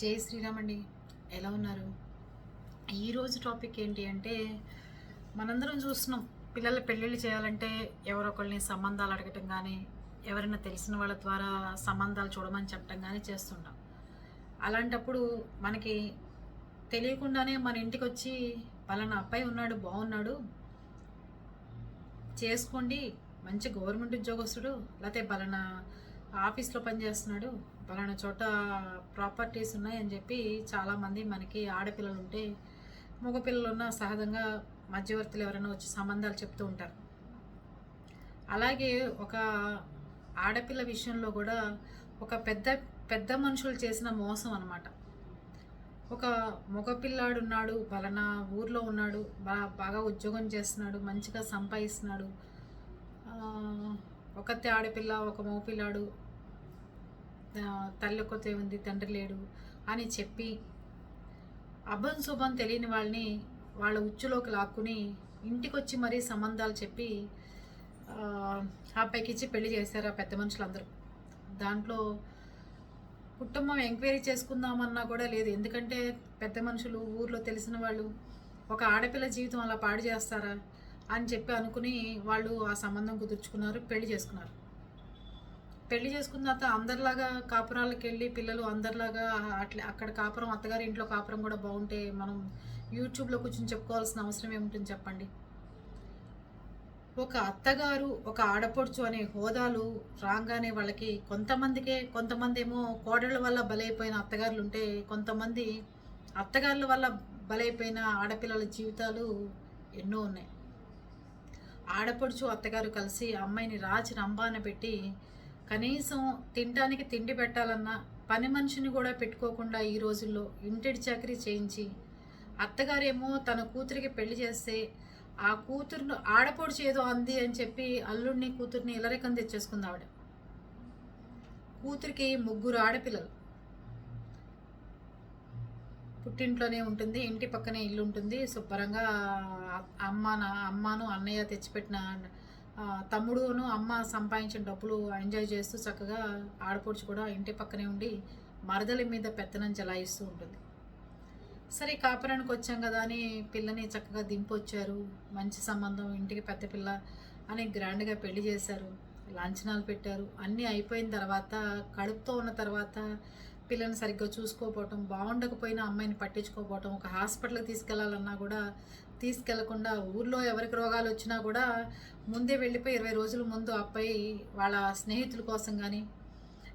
జై శ్రీరామ్ అండి. ఎలా ఉన్నారు? ఈరోజు టాపిక్ ఏంటి అంటే మనందరం చూస్తున్నాం పిల్లల పెళ్ళిళ్ళు చేయాలంటే ఎవరొకరిని సంబంధాలు అడగటం కానీ ఎవరైనా తెలిసిన వాళ్ళ ద్వారా సంబంధాలు చూడమని చెప్పడం కానీ చేస్తుంటాం. అలాంటప్పుడు మనకి తెలియకుండానే మన ఇంటికి వచ్చి పలానా అబ్బాయి ఉన్నాడు బాగున్నాడు చేసుకోండి మంచి గవర్నమెంట్ ఉద్యోగస్తుడు లేకపోతే పలానా ఆఫీస్లో పనిచేస్తున్నాడు పలానా చోట ప్రాపర్టీస్ ఉన్నాయని చెప్పి చాలామంది మనకి ఆడపిల్లలు ఉంటే మగపిల్లలు ఉన్న సహజంగా మధ్యవర్తులు ఎవరైనా వచ్చి సంబంధాలు చెప్తూ ఉంటారు. అలాగే ఒక ఆడపిల్ల విషయంలో కూడా ఒక పెద్ద పెద్ద మనుషులు చేసిన మోసం అనమాట ఒక మగపిల్లాడు ఉన్నాడు పలానా ఊర్లో ఉన్నాడు బాగా బాగా ఉద్యోగం చేస్తున్నాడు మంచిగా సంపాదిస్తున్నాడు. ఒకతే ఆడపిల్ల ఒక మగపిల్లాడు తల్లి ఒక్కతే ఉంది తండ్రి లేడు అని చెప్పి అభం శుభం తెలియని వాళ్ళని వాళ్ళ ఉచ్చులోకి లాక్కుని ఇంటికొచ్చి మరీ సంబంధాలు చెప్పి ఆ, అబ్బాయికి ఇచ్చి పెళ్ళి చేశారు ఆ పెద్ద మనుషులందరూ. దాంట్లో కుటుంబం ఎంక్వైరీ చేసుకుందామన్నా కూడా లేదు. ఎందుకంటే పెద్ద మనుషులు ఊర్లో తెలిసిన వాళ్ళు ఒక ఆడపిల్ల జీవితం అలా పాడు చేస్తారా అని చెప్పి అనుకుని వాళ్ళు ఆ సంబంధం కుదుర్చుకున్నారు పెళ్ళి చేసుకున్నారు. పెళ్ళి చేసుకున్న తర్వాత అందరిలాగా కాపురాలకు వెళ్ళి పిల్లలు అందరిలాగా అట్లా అక్కడ కాపురం అత్తగారి ఇంట్లో కాపురం కూడా బాగుంటే మనం యూట్యూబ్లో కూర్చొని చెప్పుకోవాల్సిన అవసరం ఏముంటుంది చెప్పండి? ఒక అత్తగారు ఒక ఆడపడుచు అనే హోదాలు రాగానే వాళ్ళకి కొంతమందికే కొంతమంది ఏమో కోడళ్ళ వల్ల బలైపోయిన అత్తగారులు ఉంటే కొంతమంది అత్తగారుల వల్ల బలైపోయిన ఆడపిల్లల జీవితాలు ఎన్నో ఉన్నాయి. ఆడపడుచు అత్తగారు కలిసి అమ్మాయిని రాచి రంబాన పెట్టి కనీసం తినడానికి తిండి పెట్టాలన్నా పని మనిషిని కూడా పెట్టుకోకుండా ఈ రోజుల్లో ఇంటిడి చాకరీ చేయించి అత్తగారేమో తన కూతురికి పెళ్ళి చేస్తే ఆ కూతురును ఆడపడుచు ఏదో అంది అని చెప్పి అల్లుడిని కూతుర్ని ఇలరికం తెచ్చేసుకుంది ఆవిడ. కూతురికి ముగ్గురు ఆడపిల్లలు. పుట్టింట్లోనే ఉంటుంది ఇంటి పక్కనే ఇల్లు ఉంటుంది. శుభ్రంగా అమ్మ నా అమ్మను అన్నయ్య తెచ్చిపెట్టిన తమ్ముడును అమ్మ సంపాదించిన డబ్బులు ఎంజాయ్ చేస్తూ చక్కగా ఆడపడుచు కూడా ఇంటి పక్కనే ఉండి మరదలి మీద పెత్తనం జలాయిస్తూ ఉంటుంది. సరే కాపురానికి వచ్చాం కదా అని పిల్లని చక్కగా దింపొచ్చారు. మంచి సంబంధం ఇంటికి పెద్ద పిల్ల అని గ్రాండ్గా పెళ్ళి చేశారు. లాంఛనాలు పెట్టారు. అన్నీ అయిపోయిన తర్వాత కడుపుతో ఉన్న తర్వాత పిల్లని సరిగ్గా చూసుకోపోవటం బాగుండకపోయినా అమ్మాయిని పట్టించుకోపోవటం ఒక హాస్పిటల్కి తీసుకెళ్ళాలన్నా కూడా తీసుకెళ్ళకుండా ఊర్లో ఎవరికి రోగాలు వచ్చినా కూడా ముందే వెళ్ళిపోయి ఇరవై రోజుల ముందు అబ్బాయి వాళ్ళ స్నేహితుల కోసం కానీ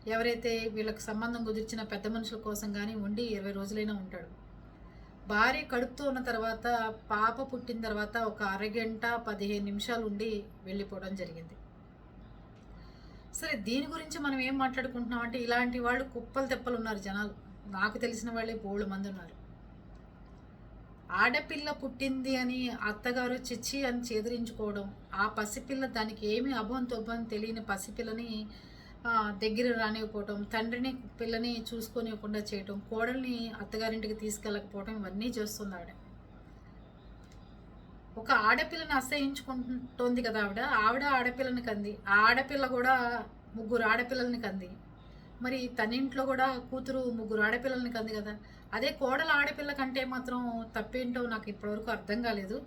ఎవరైతే వీళ్ళకి సంబంధం కుదిర్చిన పెద్ద మనుషుల కోసం కానీ ఉండి ఇరవై రోజులైనా ఉంటాడు. భార్య కడుపుతో ఉన్న తర్వాత పాప పుట్టిన తర్వాత ఒక అరగంట పదిహేను నిమిషాలు ఉండి వెళ్ళిపోవడం జరిగింది. సరే దీని గురించి మనం ఏం మాట్లాడుకుంటున్నాం అంటే ఇలాంటి వాళ్ళు కుప్పలు తెప్పలు ఉన్నారు జనాలు. నాకు తెలిసిన వాళ్ళే బోళ్ళు మంది ఉన్నారు. ఆడపిల్ల పుట్టింది అని అత్తగారు చిచ్చి అని చేదిరించుకోవడం ఆ పసిపిల్ల దానికి ఏమి అభం తొబ్బని తెలియని పసిపిల్లని దగ్గర రానివ్వకపోవటం తండ్రిని పిల్లని చూసుకోనివ్వకుండా చేయటం కోడల్ని అత్తగారింటికి తీసుకెళ్ళకపోవటం ఇవన్నీ చేస్తుంది ఆవిడ. ఒక ఆడపిల్లని అసహించుకుంటుంది కదా ఆవిడ? ఆవిడ ఆడపిల్లని కంది. ఆ ఆడపిల్ల కూడా ముగ్గురు ఆడపిల్లల్ని కంది. మరి తన ఇంట్లో కూడా కూతురు ముగ్గురు ఆడపిల్లల్ని కంది కదా? అదే కోడల ఆడపిల్ల కంటే మాత్రం తప్పేంటో నాకు ఇప్పటివరకు అర్థం కాలేదు.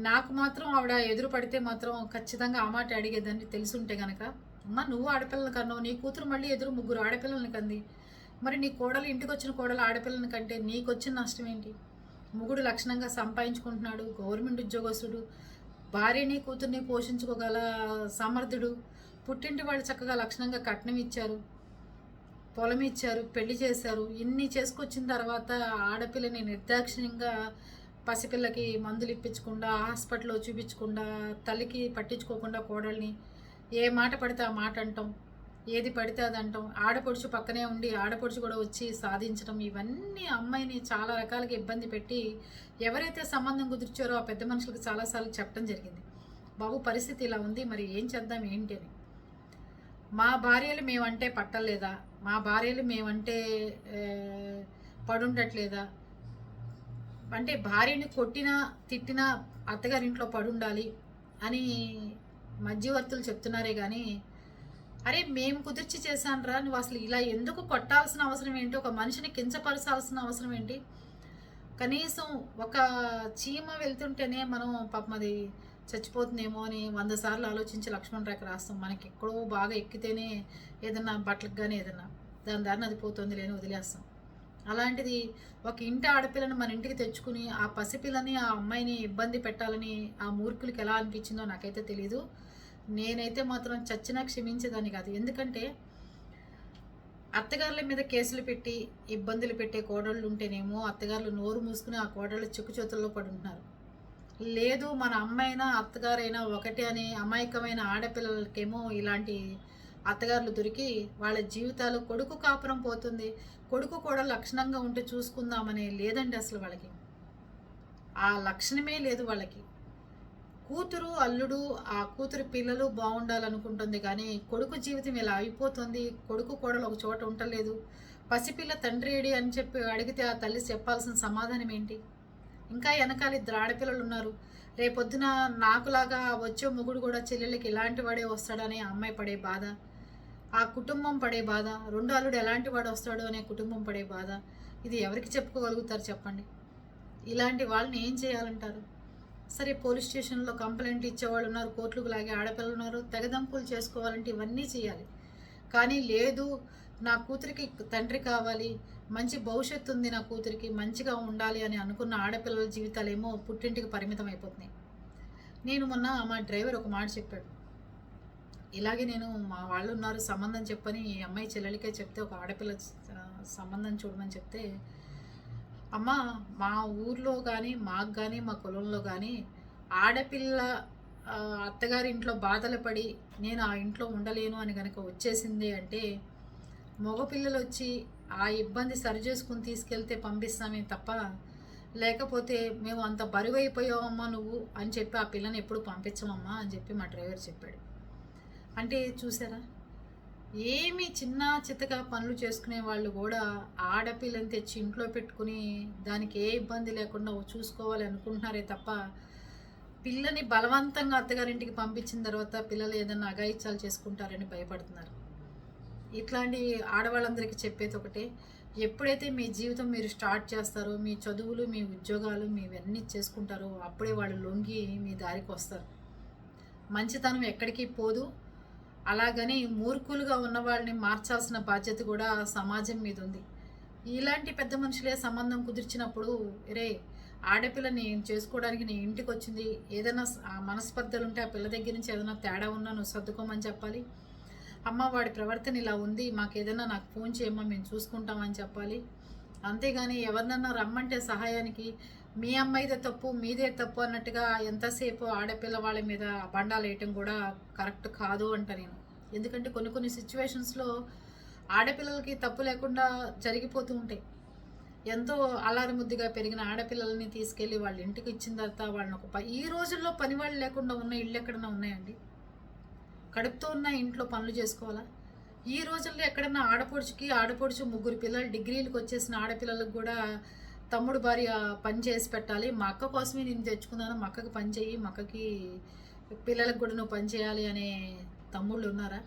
నాకు మాత్రం ఆవిడ ఎదురు పడితే మాత్రం ఖచ్చితంగా ఆ మాట అడిగేదాన్ని తెలుసుంటే కనుక అమ్మ నువ్వు ఆడపిల్లని కన్నావు. నీ కూతురు మళ్ళీ ఎదురు ముగ్గురు ఆడపిల్లల్ని కంది. మరి నీ కోడలు ఇంటికి వచ్చిన కోడలు ఆడపిల్లని కంటే నీకు వచ్చిన నష్టం ఏంటి? మొగుడు లక్షణంగా సంపాదించుకుంటున్నాడు గవర్నమెంట్ ఉద్యోగస్తుడు భార్యని కూతుర్ని పోషించుకోగల సమర్థుడు. పుట్టింటి వాళ్ళు చక్కగా లక్షణంగా కట్నం ఇచ్చారు పొలం ఇచ్చారు పెళ్ళి చేశారు. ఇన్ని చేసుకొచ్చిన తర్వాత ఆడపిల్లని నిర్దాక్షిణ్యంగా పసిపిల్లకి మందులు ఇప్పించకుండా హాస్పిటల్లో చూపించకుండా తల్లికి పట్టించుకోకుండా కోడల్ని ఏ మాట పడితే ఆ మాట అంటాం. ఏది పడితే అది అంటాం. ఆడపడుచు పక్కనే ఉండి ఆడపడుచు కూడా వచ్చి సాధించడం ఇవన్నీ అమ్మాయిని చాలా రకాలుగా ఇబ్బంది పెట్టి ఎవరైతే సంబంధం కుదిర్చారో ఆ పెద్ద మనుషులకు చాలాసార్లు చెప్పడం జరిగింది. బాబు పరిస్థితి ఇలా ఉంది మరి ఏం చేద్దాం ఏంటి అని. మా భార్యలు మేమంటే పట్టలేదా? మా భార్యలు మేమంటే పడుండట్లేదా? అంటే భార్యని కొట్టినా తిట్టినా అత్తగారింట్లో పడుండాలి అని మధ్యవర్తులు చెప్తున్నారే కానీ అరే మేము కుదిర్చి చేశానురా నువ్వు అసలు ఇలా ఎందుకు కొట్టాల్సిన అవసరం ఏంటి? ఒక మనిషిని కించపరచాల్సిన అవసరం ఏంటి? కనీసం ఒక చీమ వెళ్తుంటేనే మనం పాపం అది చచ్చిపోతుందేమో అని వంద సార్లు ఆలోచించి లక్ష్మణ్ రేఖ రాస్తాం. మనకి ఎక్కడో బాగా ఎక్కితేనే ఏదన్నా బట్టలకు కానీ ఏదన్నా దాని దారిని అది పోతుంది లేని వదిలేస్తాం. అలాంటిది ఒక ఇంటి ఆడపిల్లని మన ఇంటికి తెచ్చుకుని ఆ పసిపిల్లని ఆ అమ్మాయిని ఇబ్బంది పెట్టాలని ఆ మూర్ఖులకి ఎలా అనిపించిందో నాకైతే తెలీదు. నేనైతే మాత్రం చచ్చినా క్షమించేదాన్ని కాదు. ఎందుకంటే అత్తగారుల మీద కేసులు పెట్టి ఇబ్బందులు పెట్టే కోడళ్ళు ఉంటేనేమో అత్తగారులు నోరు మూసుకుని ఆ కోడళ్ళు చిక్కు చేతుల్లో పడి ఉంటున్నారు లేదు మన అమ్మైనా అత్తగారైనా ఒకటే అనే అమాయకమైన ఆడపిల్లలకేమో ఇలాంటి అత్తగారులు దొరికి వాళ్ళ జీవితాలు కొడుకు కాపురం పోతుంది. కొడుకు కూడా లక్షణంగా ఉంటే చూసుకుందామనే లేదండి అసలు వాళ్ళకి. ఆ లక్షణమే లేదు వాళ్ళకి. కూతురు అల్లుడు ఆ కూతురు పిల్లలు బాగుండాలనుకుంటుంది కానీ కొడుకు జీవితం ఇలా అయిపోతుంది. కొడుకు కోడలు ఒక చోట ఉండలేదు. పసిపిల్ల తండ్రి ఏడి అని చెప్పి అడిగితే ఆ తల్లి చెప్పాల్సిన సమాధానం ఏంటి? ఇంకా వెనకాల ఇద్దరు ఆడపిల్లలు ఉన్నారు. రేపొద్దున నాకులాగా వచ్చే మొగుడు కూడా చెల్లెళ్ళకి ఇలాంటి వాడే వస్తాడని అమ్మాయి పడే బాధ. ఆ కుటుంబం పడే బాధ. రెండు అల్లుడు ఎలాంటి వాడు వస్తాడు అనే కుటుంబం పడే బాధ. ఇది ఎవరికి చెప్పుకోగలుగుతారు చెప్పండి? ఇలాంటి వాళ్ళని ఏం చేయాలంటారు? సరే పోలీస్ స్టేషన్లో కంప్లైంట్ ఇచ్చేవాళ్ళు ఉన్నారు కోర్టులకు లాగే ఆడపిల్లలు ఉన్నారు తెగదంపులు చేసుకోవాలంటే ఇవన్నీ చేయాలి. కానీ లేదు నా కూతురికి తండ్రి కావాలి మంచి భవిష్యత్తు ఉంది నా కూతురికి మంచిగా ఉండాలి అని అనుకున్న ఆడపిల్లల జీవితాలేమో పుట్టింటికి పరిమితం అయిపోతున్నాయి. నేను మొన్న మా డ్రైవర్ ఒక మాట చెప్పాడు. ఇలాగే నేను మా వాళ్ళు ఉన్నారు సంబంధం చెప్పని ఈ అమ్మాయి చెల్లెలికే చెప్తే ఒక ఆడపిల్ల సంబంధం చూడమని చెప్తే అమ్మ మా ఊర్లో కానీ మాకు కానీ మా కులంలో కానీ ఆడపిల్ల అత్తగారి ఇంట్లో బాధలు పడి నేను ఆ ఇంట్లో ఉండలేను అని కనుక వచ్చేసింది అంటే మగపిల్లలు వచ్చి ఆ ఇబ్బంది సరిచేసుకుని తీసుకెళ్తే పంపిస్తామే తప్ప లేకపోతే మేము అంత బరువు అయిపోయావమ్మా నువ్వు అని చెప్పి ఆ పిల్లని ఎప్పుడు పంపించమమ్మా అని చెప్పి మా డ్రైవర్ చెప్పాడు. అంటే చూసారా? ఏమి చిన్న చిత్తగా పనులు చేసుకునే వాళ్ళు కూడా ఆడపిల్లని తెచ్చి ఇంట్లో పెట్టుకుని దానికి ఏ ఇబ్బంది లేకుండా చూసుకోవాలి అనుకుంటున్నారే తప్ప పిల్లని బలవంతంగా అత్తగారింటికి పంపించిన తర్వాత పిల్లలు ఏదైనా అగాయిత్యాలు చేసుకుంటారని భయపడుతున్నారు. ఇట్లాంటి ఆడవాళ్ళందరికీ చెప్పేది ఒకటే ఎప్పుడైతే మీ జీవితం మీరు స్టార్ట్ చేస్తారో మీ చదువులు మీ ఉద్యోగాలు మీవన్నీ చేసుకుంటారో అప్పుడే వాళ్ళు లొంగి మీ దారికి వస్తారు. మంచితనం ఎక్కడికి పోదు. అలాగని మూర్ఖులుగా ఉన్న వాళ్ళని మార్చాల్సిన బాధ్యత కూడా సమాజం మీద ఉంది. ఇలాంటి పెద్ద మనుషులే సంబంధం కుదిర్చినప్పుడు రే ఆడపిల్లని చేసుకోవడానికి నీ ఇంటికి వచ్చింది ఏదైనా మనస్పర్ధలు ఉంటే ఆ పిల్ల దగ్గర నుంచి ఏదైనా తేడా ఉన్నా నువ్వు సర్దుకోమని చెప్పాలి. అమ్మ వాడి ప్రవర్తన ఇలా ఉంది. మాకు ఏదైనా నాకు ఫోన్ చేయమ్మా మేము చూసుకుంటామని చెప్పాలి. అంతేగాని ఎవరినన్నా రమ్మంటే సహాయానికి మీ అమ్మాయిదే తప్పు మీదే తప్పు అన్నట్టుగా ఎంతసేపు ఆడపిల్ల వాళ్ళ మీద బండాలు వేయటం కూడా కరెక్ట్ కాదు అంట నేను. ఎందుకంటే కొన్ని కొన్ని సిచ్యువేషన్స్లో ఆడపిల్లలకి తప్పు లేకుండా జరిగిపోతూ ఉంటాయి. ఎంతో అల్లారి ముద్దుగా పెరిగిన ఆడపిల్లల్ని తీసుకెళ్ళి వాళ్ళ ఇంటికి ఇచ్చిన తర్వాత వాళ్ళని ఒక ఈ రోజుల్లో పని వాళ్ళు లేకుండా ఉన్న ఇళ్ళు ఎక్కడన్నా ఉన్నాయండి? కడుపుతో ఉన్న ఇంట్లో పనులు చేసుకోవాలా? ఈ రోజుల్లో ఎక్కడన్నా ఆడపడుచుకి ఆడపడుచు ముగ్గురు పిల్లలు డిగ్రీలకు వచ్చేసిన ఆడపిల్లలకు కూడా తమ్ముడు భార్య పని చేసి పెట్టాలి. మా అక్క కోసమే నేను తెచ్చుకున్నాను. మా అక్కకి పని చేయి మా అక్కకి పిల్లలకు కూడా నువ్వు పని చేయాలి అనే తమ్ముళ్ళు ఉన్నారా?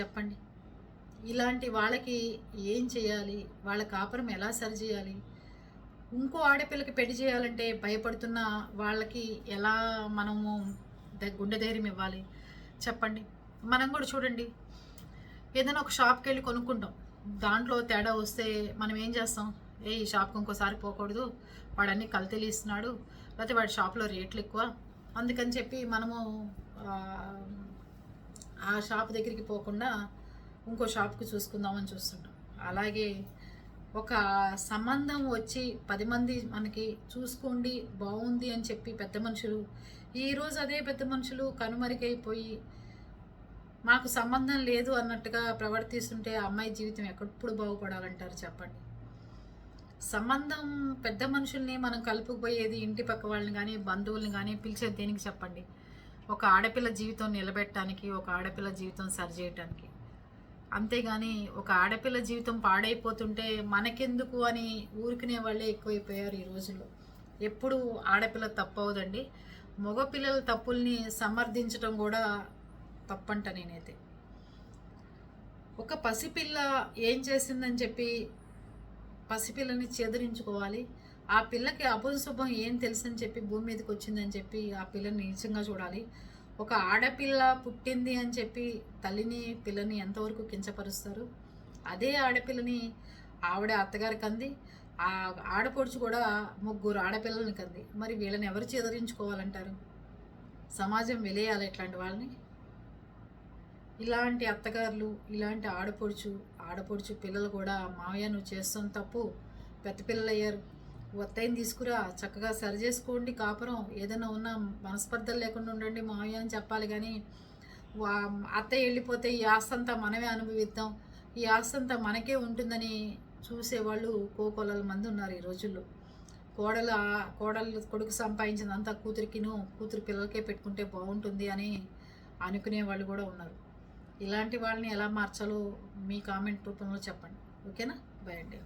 చెప్పండి. ఇలాంటి వాళ్ళకి ఏం చేయాలి? వాళ్ళ కాపురం ఎలా సరి చేయాలి? ఇంకో ఆడపిల్లకి పెళ్ళి చేయాలంటే భయపడుతున్న వాళ్ళకి ఎలా మనము ద- గుండె ధైర్యం ఇవ్వాలి? చెప్పండి. మనం కూడా చూడండి. ఏదైనా ఒక షాప్కి వెళ్ళి కొనుక్కుంటాం. దాంట్లో తేడా వస్తే మనం ఏం చేస్తాం? ఏ ఈ షాప్కి ఇంకోసారి పోకూడదు. వాడు అన్ని లేకపోతే వాడి షాప్లో రేట్లు ఎక్కువ. అందుకని చెప్పి మనము ఆ, ఆ షాప్ దగ్గరికి పోకుండా ఇంకో షాప్కి చూసుకుందామని చూస్తుంటాం. అలాగే ఒక సంబంధం వచ్చి పది మంది మనకి చూసుకోండి బాగుంది అని చెప్పి పెద్ద మనుషులు ఈరోజు అదే పెద్ద మనుషులు కనుమరుగైపోయి మాకు సంబంధం లేదు అన్నట్టుగా ప్రవర్తిస్తుంటే ఆ అమ్మాయి జీవితం ఎక్కడప్పుడు బాగుపడాలంటారు చెప్పండి? సంబంధం పెద్ద మనుషుల్ని మనం కలుపుకుపోయేది ఇంటి పక్క వాళ్ళని కానీ బంధువుల్ని కానీ పిలిచేది దేనికి చెప్పండి? ఒక ఆడపిల్ల జీవితం నిలబెట్టడానికి ఒక ఆడపిల్ల జీవితం సరిచేయటానికి. అంతేగాని ఒక ఆడపిల్ల జీవితం పాడైపోతుంటే మనకెందుకు అని ఊరుకునే వాళ్ళే ఎక్కువైపోయారు ఈ రోజుల్లో. ఎప్పుడు ఆడపిల్ల తప్పవదండి. మగపిల్లల తప్పుల్ని సమర్థించడం కూడా తప్పంట నేనైతే. ఒక పసిపిల్ల ఏం చేసిందని చెప్పి పసిపిల్లని చెదిరించుకోవాలి. ఆ పిల్లకి అపశుభం ఏం తెలుసని చెప్పి భూమి మీదకి వచ్చిందని చెప్పి ఆ పిల్లని నీచంగా చూడాలి. ఒక ఆడపిల్ల పుట్టింది అని చెప్పి తల్లిని పిల్లని ఎంతవరకు కించపరుస్తారు? అదే ఆడపిల్లని ఆవిడ అత్తగారి కంది ఆ ఆడపడుచు కూడా ముగ్గురు ఆడపిల్లల్ని కంది. మరి వీళ్ళని ఎవరు చెదిరించుకోవాలంటారు? సమాజం వెలేయాలి ఇట్లాంటి వాళ్ళని. ఇలాంటి అత్తగారులు ఇలాంటి ఆడపడుచు ఆడపడుచు పిల్లలు కూడా మావయ్య నువ్వు చేస్తాం తప్పు. పెద్ద పిల్లలు అయ్యారు ఒత్తైన తీసుకురా. చక్కగా సరి చేసుకోండి. కాపురం. ఏదైనా ఉన్నా మనస్పర్ధలు లేకుండా ఉండండి మావయ్య అని చెప్పాలి కానీ వా అత్తయ్య వెళ్ళిపోతే ఈ ఆస్తంతా అంతా మనమే అనుభవిద్దాం. ఈ ఆస్తంతా అంతా మనకే ఉంటుందని చూసేవాళ్ళు కోకొలల మంది ఉన్నారు ఈ రోజుల్లో. కోడలు కోడలు కొడుకు సంపాదించినంతా కూతురికిను కూతురు పిల్లలకే పెట్టుకుంటే బాగుంటుంది అని అనుకునే వాళ్ళు కూడా ఉన్నారు. ఇలాంటి వాళ్ళని ఎలా మార్చాలో మీ కామెంట్ రూపంలో చెప్పండి. ఓకేనా? బై అండి.